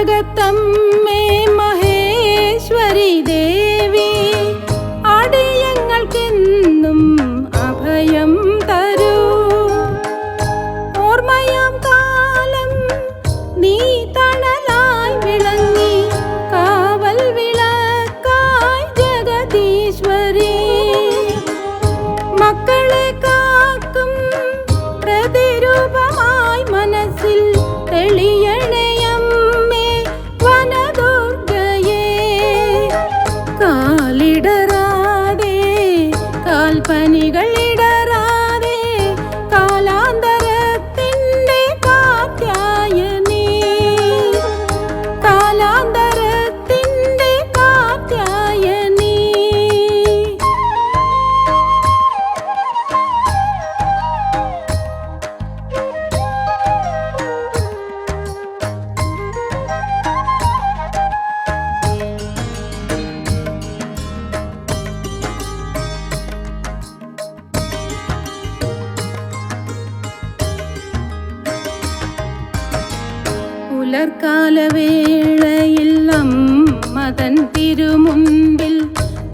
जगतं मे महेश्वरि दे। Bye. പുലർക്കാലവേളയിൽ മതൻ തിരുമുമ്പിൽ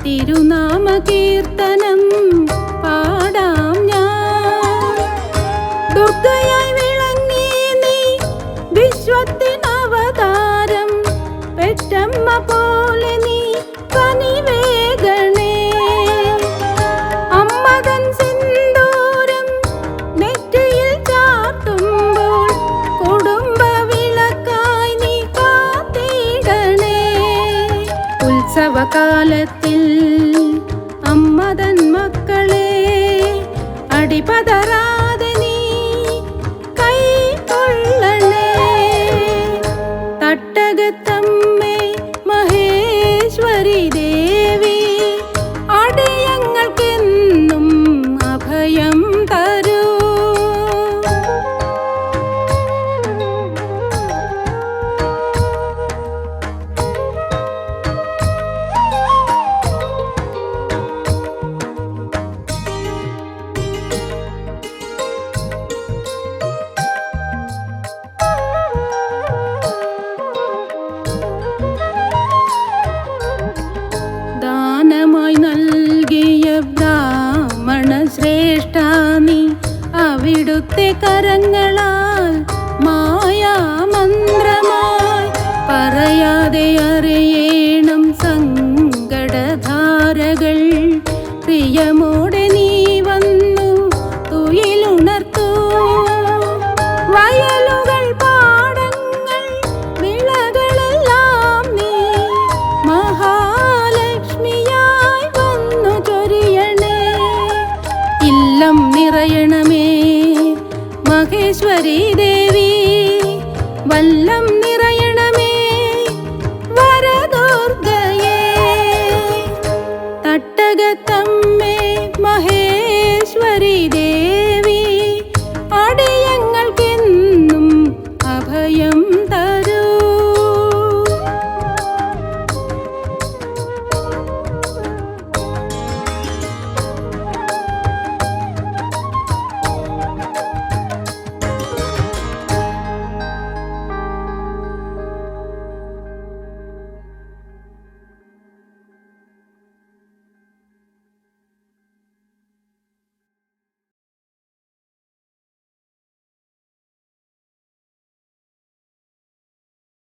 തിരുനാമ കീർത്തനം പാടാം ഞാൻ. ദുർഗയായി വിളങ്ങി നീ വിശ്വത്തിനവതാരം காலத்தில் அம்மதன் மக்களே அடிபதரா അവിടുത്തെ കരങ്ങളാൽ മായാമന്ത്രമായി പറയാതെ അറിയേണം സങ്കടധാരകൾ. പ്രിയമോടെ മഹേശ്വരി ദേവി വല്ലം